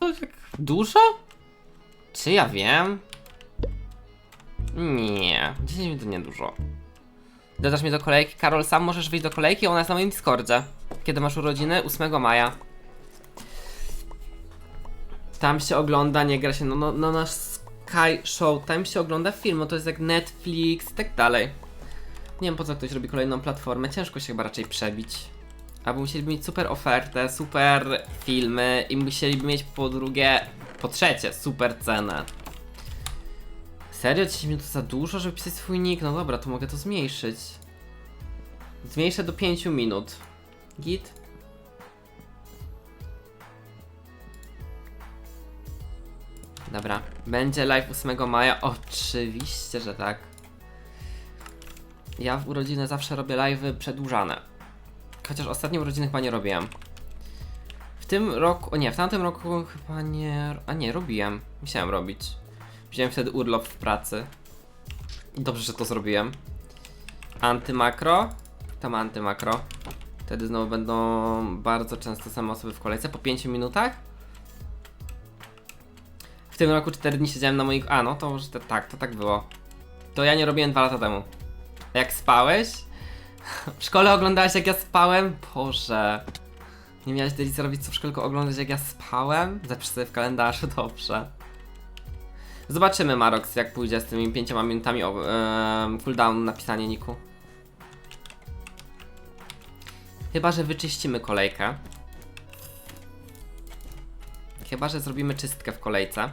To tak dużo? Czy ja wiem? Nie, 10 minut to nie dużo. Dodasz mnie do kolejki? Karol, sam możesz wyjść do kolejki, ona jest na moim Discordzie. Kiedy masz urodziny? 8 maja. Tam się ogląda, nie gra się, no, no, no nasz Sky Show, tam się ogląda film, no to jest jak Netflix i tak dalej. Nie wiem po co ktoś robi kolejną platformę, ciężko się chyba raczej przebić. Albo musieliby mieć super ofertę, super filmy i musieliby mieć po drugie, po trzecie, super cenę. Serio? 10 minut to za dużo, żeby pisać swój nick? No dobra, to mogę to zmniejszyć. Zmniejszę do 5 minut. Git? Dobra, będzie live 8 maja. Oczywiście, że tak. Ja w urodziny zawsze robię live'y przedłużane. Chociaż ostatnie urodziny chyba nie robiłem. W tym roku, o nie, w tamtym roku chyba nie, a nie, robiłem. Musiałem robić. Wziąłem wtedy urlop w pracy. I dobrze, że to zrobiłem. Antymakro. Tam antymakro. Wtedy znowu będą bardzo często same osoby w kolejce po 5 minutach. W tym roku 4 dni siedziałem na moich. A no to może te, tak, to tak było. To ja nie robiłem 2 lata temu. Jak spałeś? W szkole oglądałeś jak ja spałem? Boże. Nie miałeś delicji robić co w szkole, tylko oglądać jak ja spałem? Zapisz sobie w kalendarzu, dobrze. Zobaczymy Marox jak pójdzie z tymi pięcioma minutami o, em, cooldownu na pisanie niku. Chyba, że wyczyścimy kolejkę. Chyba, że zrobimy czystkę w kolejce.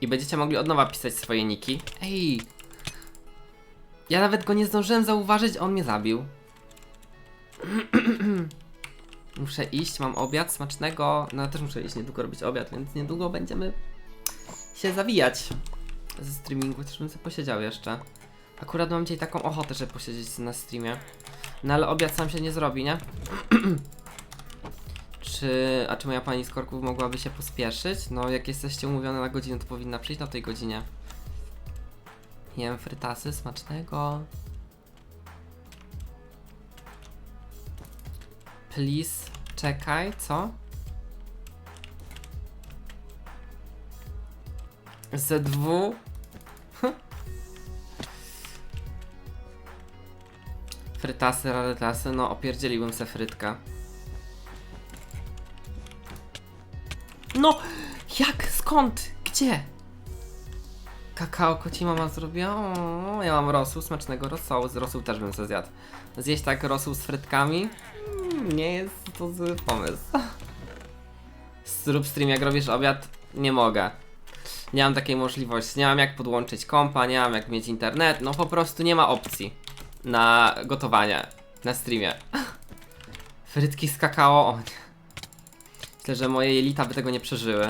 I będziecie mogli od nowa pisać swoje niki. Ej! Ja nawet go nie zdążyłem zauważyć, on mnie zabił. muszę iść, mam obiad smacznego. No też muszę iść niedługo robić obiad, więc niedługo będziemy się zawijać ze streamingu, też bym sobie posiedział jeszcze. Akurat mam dzisiaj taką ochotę, żeby posiedzieć na streamie. No ale obiad sam się nie zrobi, nie? czy, a czy moja pani z korków mogłaby się pospieszyć? No jak jesteście umówione na godzinę, to powinna przyjść na tej godzinie. Jem frytasy smacznego. Please, czekaj, co? ZW? Frytasy, rarytasy, no opierdzieliłbym se frytka. No! Jak? Skąd? Gdzie? Kakao koci mama zrobiła? Ja mam rosół, smacznego rosołu. Z rosół też bym se zjadł. Zjeść tak rosół z frytkami? Mm, Nie jest to zły pomysł. Zrób stream jak robisz obiad? Nie mogę. Nie mam takiej możliwości. Nie mam jak podłączyć kompa, nie mam jak mieć internet. No po prostu nie ma opcji na gotowanie na streamie. Frytki z kakao? O nie. Myślę, że moje jelita by tego nie przeżyły.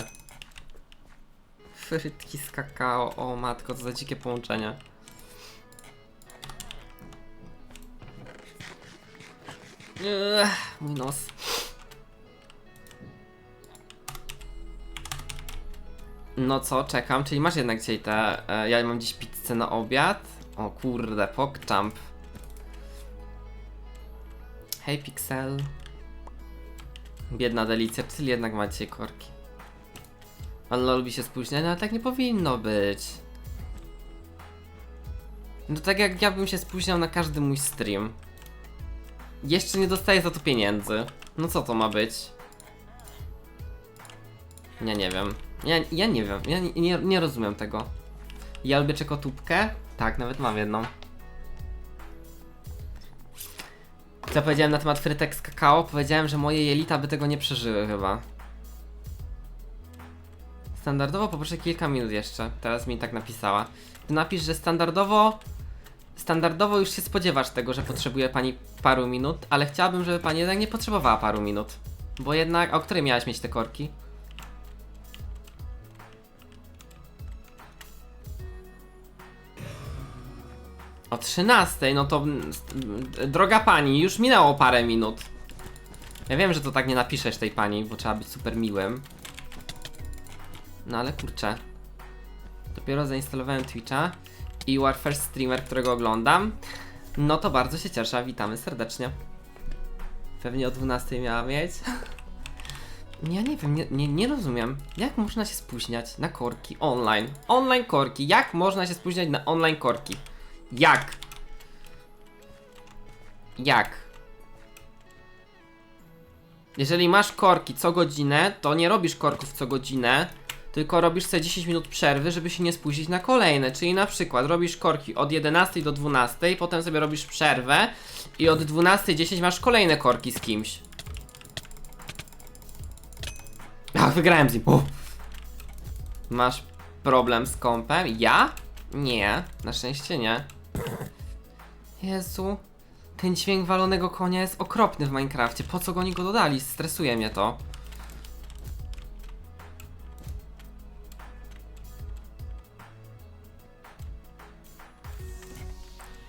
Frytki z kakao, o matko, co za dzikie połączenie. Ech, mój nos. No co, czekam, czyli masz jednak dzisiaj te. E, ja mam dziś pizzę na obiad. O kurde, pokczamp. Hej Pixel. Biedna delicja, czyli jednak ma dzisiaj korki. Ona lubi się spóźniać, no ale tak nie powinno być. No tak jak ja bym się spóźniał na każdy mój stream. Jeszcze nie dostaję za to pieniędzy. No co to ma być? Ja nie wiem. Ja, ja nie wiem. Ja nie, nie, nie rozumiem tego. Ja lubię czekotubkę? Tak, nawet mam jedną. Co powiedziałem na temat frytek z kakao? Powiedziałem, że moje jelita by tego nie przeżyły chyba. Standardowo poproszę kilka minut jeszcze. Teraz mi tak napisała. Ty napisz, że standardowo. Standardowo już się spodziewasz tego, że potrzebuje pani paru minut, ale chciałabym, żeby pani jednak nie potrzebowała paru minut. Bo jednak. O której miałaś mieć te korki? O 13, no to droga pani, już minęło parę minut. Ja wiem, że to tak nie napiszesz tej pani, bo trzeba być super miłym. No ale kurczę. Dopiero zainstalowałem Twitcha i you are first streamer, którego oglądam. No to bardzo się cieszę, witamy serdecznie. Pewnie o 12 miała mieć. Ja nie wiem, nie, nie, nie rozumiem. Jak można się spóźniać na korki online? Online korki. Jak można się spóźniać na online korki? Jak? Jak? Jeżeli masz korki co godzinę, to nie robisz korków co godzinę, tylko robisz sobie 10 minut przerwy, żeby się nie spóźnić na kolejne. Czyli na przykład robisz korki od 11 do 12, potem sobie robisz przerwę i od 12.10 masz kolejne korki z kimś. A, wygrałem z nim. Uff. Masz problem z kompem? Ja? Nie, na szczęście nie. Jezu, ten dźwięk walonego konia jest okropny w Minecrafcie. Po co oni go dodali? Stresuje mnie to.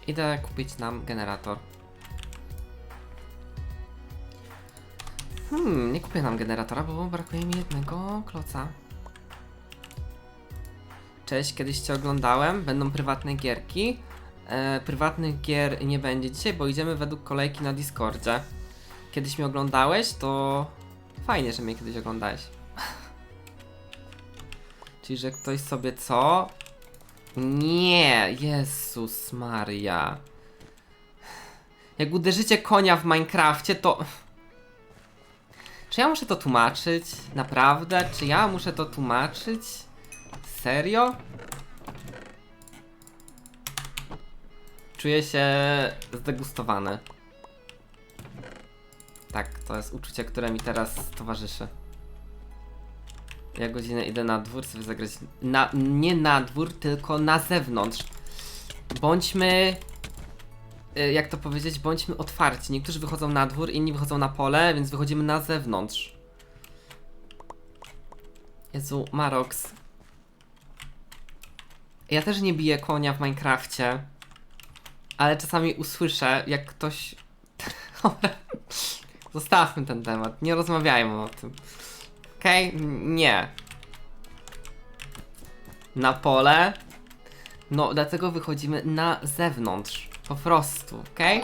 Idę kupić nam generator. Hmm, nie kupię nam generatora, bo brakuje mi jednego kloca. Cześć, kiedyś cię oglądałem, będą prywatne gierki. E, prywatnych gier nie będzie dzisiaj, bo idziemy według kolejki na Discordzie. Kiedyś mnie oglądałeś, to fajnie, że mnie kiedyś oglądałeś. Czyli, że ktoś sobie co? Nie, Jezus Maria. Jak uderzycie konia w Minecrafcie, to... Czy ja muszę to tłumaczyć? Naprawdę? Czy ja muszę to tłumaczyć? Serio? Czuję się zdegustowany. Tak, to jest uczucie, które mi teraz towarzyszy. Ja godzinę idę na dwór sobie zagrać. Na, nie na dwór, tylko na zewnątrz. Bądźmy. y, Jak to powiedzieć? Bądźmy otwarci. Niektórzy wychodzą na dwór, inni wychodzą na pole, więc wychodzimy na zewnątrz. Jezu, Marox. Ja też nie biję konia w Minecrafcie. Ale czasami usłyszę, jak ktoś. Zostawmy ten temat. Nie rozmawiajmy o tym. Okej? N- Nie. Na pole. No, dlatego wychodzimy na zewnątrz. Po prostu, okej?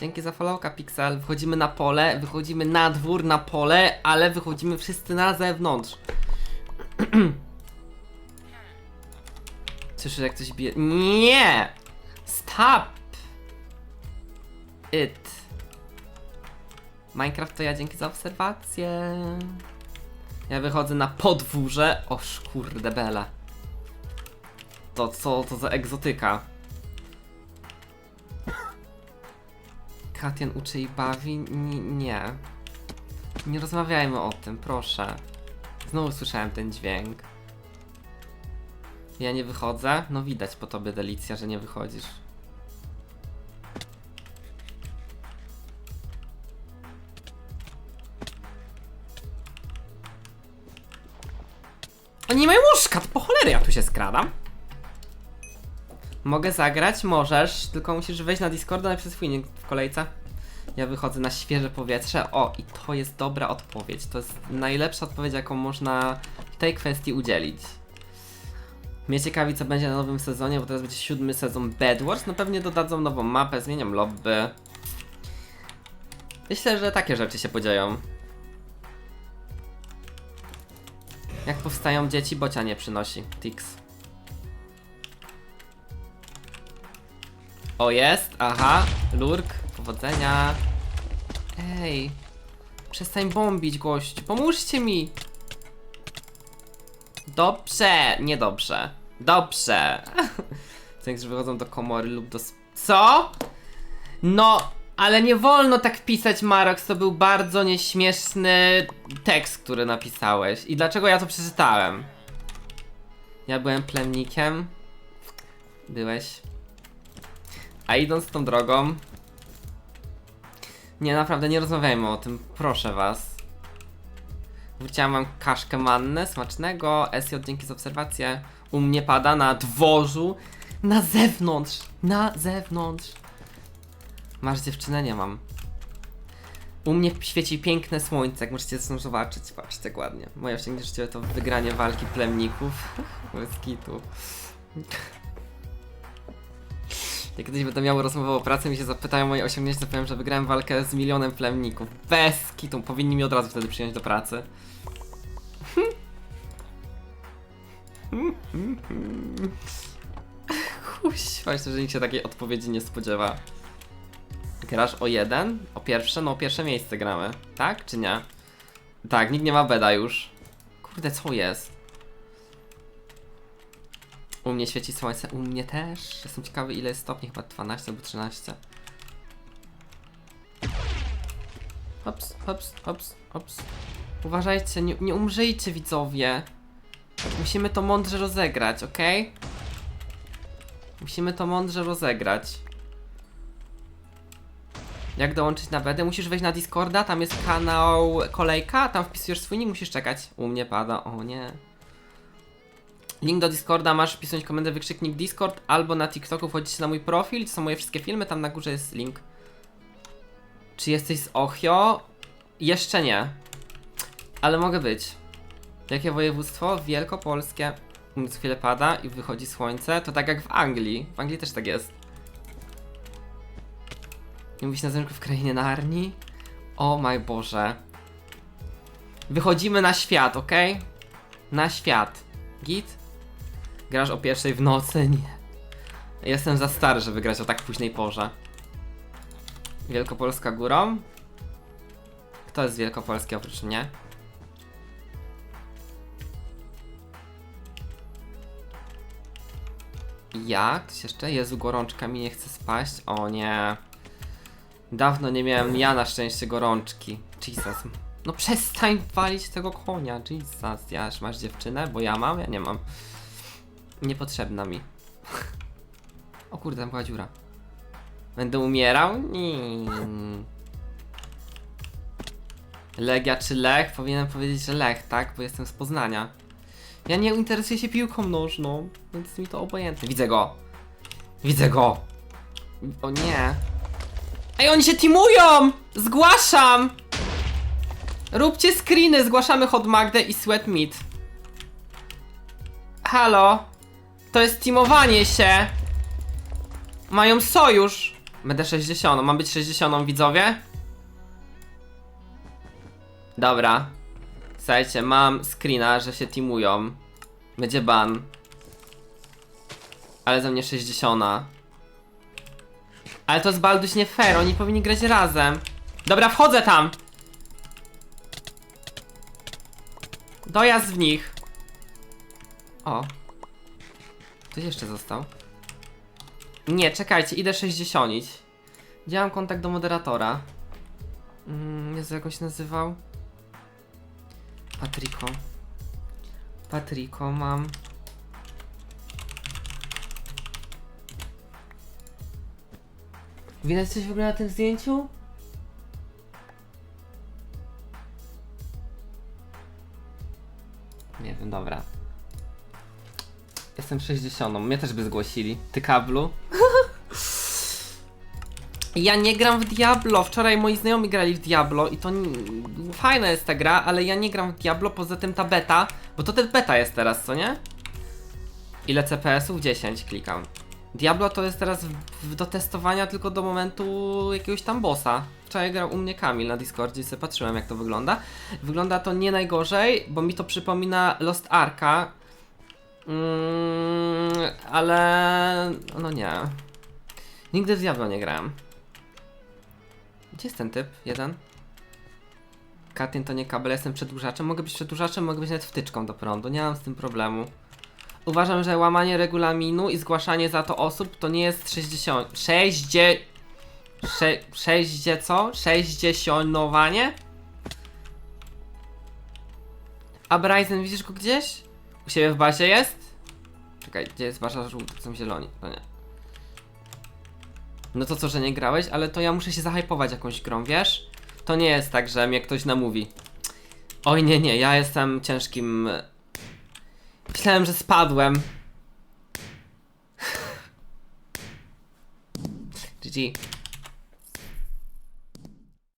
Dzięki za followka, Pixel. Wchodzimy na pole, wychodzimy na dwór, na pole, ale wychodzimy wszyscy na zewnątrz. Słyszysz, jak coś bije. Nie! Stop! It. Minecraft to ja dzięki za obserwację. Ja wychodzę na podwórze. O kurde bele. To co to za egzotyka? Katian uczy i bawi? N nie. Nie rozmawiajmy o tym, proszę. Znowu słyszałem ten dźwięk. Ja nie wychodzę? No widać po tobie, Delicja, że nie wychodzisz. Tu się skradam. Mogę zagrać? Możesz, tylko musisz wejść na Discorda napisać swój nick w kolejce. Ja wychodzę na świeże powietrze. O, i to jest dobra odpowiedź. To jest najlepsza odpowiedź, jaką można w tej kwestii udzielić. Mnie ciekawi, co będzie na nowym sezonie, bo teraz będzie siódmy sezon Bed Wars. No pewnie dodadzą nową mapę, zmienią lobby. Myślę, że takie rzeczy się podzieją. Jak powstają dzieci, bocia nie przynosi. Tix. O jest, aha, lurk, powodzenia. Ej, przestań bombić gość, pomóżcie mi. Dobrze, niedobrze. Dobrze. Cęk, że wychodzą do komory lub do... Co? No, ale nie wolno tak pisać, Marox. To był bardzo nieśmieszny tekst, który napisałeś. I dlaczego ja to przeczytałem? Ja byłem plemnikiem. Byłeś. A idąc tą drogą... Nie, naprawdę, nie rozmawiajmy o tym. Proszę was. Wróciłam wam kaszkę mannę, smacznego. SJ, dzięki za obserwację. U mnie pada na dworzu. Na zewnątrz! Na zewnątrz! Masz dziewczynę? Nie mam. U mnie świeci piękne słońce, jak możecie zresztą zobaczyć. Patrzcie jak ładnie. Moje osiągnięcie życiowe to wygranie walki plemników. Bez kitu. Jak kiedyś będę miał rozmowę o pracy, mi się zapytają moje osiągnięcia, powiem, że wygrałem walkę z milionem plemników. Bez kitu. Powinni mi od razu wtedy przyjąć do pracy. Kuźwa, myślę, że nikt się takiej odpowiedzi nie spodziewa. Grasz o jeden? O pierwsze? No o pierwsze miejsce gramy. Tak czy nie? Tak, nikt nie ma beda już. Kurde, co jest? U mnie świeci słońce, u mnie też. Jestem ciekawy ile jest stopni, chyba 12 albo 13. Hops, hops, hops, hops. Uważajcie, nie, nie umrzyjcie widzowie. Musimy to mądrze rozegrać, ok? Musimy to mądrze rozegrać. Jak dołączyć na BD? Musisz wejść na Discorda, tam jest kanał kolejka, tam wpisujesz swój nick, musisz czekać. U mnie pada, o nie. Link do Discorda masz wpisać komendę wykrzyknik Discord albo na TikToku wchodzicie na mój profil, to są moje wszystkie filmy, tam na górze jest link. Czy jesteś z Ochio? Jeszcze nie. Ale mogę być. Jakie województwo? Wielkopolskie. U mnie co chwilę pada i wychodzi słońce. To tak jak w Anglii. W Anglii też tak jest. Nie mówić na zamku w krainie Narni? O mój Boże. Wychodzimy na świat, ok? Na świat. Git? Grasz o pierwszej w nocy? Nie. Jestem za stary, żeby grać o tak późnej porze. Wielkopolska górą? Kto jest Wielkopolski oprócz mnie? Ja? Ktoś jeszcze? Jezu, gorączka mi nie chce spaść. O nie. Dawno nie miałem ja na szczęście gorączki. Jesus. No przestań walić tego konia. Jesus. Ja masz dziewczynę? Bo ja mam? Ja nie mam. Niepotrzebna mi. O kurde, tam była dziura. Będę umierał? Nie. Legia czy Lech? Powinienem powiedzieć, że Lech, tak? Bo jestem z Poznania. Ja nie interesuję się piłką nożną, więc mi to obojętne. Widzę go. Widzę go. O nie. Ej, oni się teamują! Zgłaszam! Róbcie screeny, zgłaszamy Hot Magdę i Sweat Meat. Halo? To jest teamowanie się. Mają sojusz. Będę 60, mam być 60 widzowie? Dobra. Słuchajcie, mam screena, że się teamują. Będzie ban. Ale ze mnie 60. Ale to jest Balduś nie fair, oni powinni grać razem. Dobra, wchodzę tam! Dojazd w nich. O. Ktoś jeszcze został. Nie, czekajcie, idę 60. Gdzie mam kontakt do moderatora? Mm, Jezu, jak on się nazywał? Patrico. Patrico mam. Widać coś w ogóle na tym zdjęciu? Nie wiem, dobra. Jestem 60. Mnie też by zgłosili. Ty kablu. Ja nie gram w Diablo. Wczoraj moi znajomi grali w Diablo i to n- fajna jest ta gra, ale ja nie gram w Diablo, poza tym ta beta, bo to też beta jest teraz, co nie? Ile CPS-ów? 10 klikam. Diablo to jest teraz do testowania tylko do momentu jakiegoś tam bossa. Wczoraj grał u mnie Kamil na Discordzie i sobie patrzyłem jak to wygląda. Wygląda to nie najgorzej, bo mi to przypomina Lost Arka. Mm, ale... no nie. Nigdy w Diablo nie grałem. Gdzie jest ten typ? Jeden? Katyn to nie kabel, jestem przedłużaczem. Mogę być przedłużaczem, mogę być nawet wtyczką do prądu. Nie mam z tym problemu. Uważam, że łamanie regulaminu i zgłaszanie za to osób to nie jest 60. 60. 60 co? 60nowanie? A Bryson, widzisz go gdzieś? U siebie w bazie jest? Czekaj, gdzie jest wasza żółta? Są zieloni. No nie. No to co, że nie grałeś? Ale to ja muszę się zahypować jakąś grą, wiesz? To nie jest tak, że mnie ktoś namówi. Oj nie, nie, ja jestem ciężkim... Myślałem, że spadłem. GG.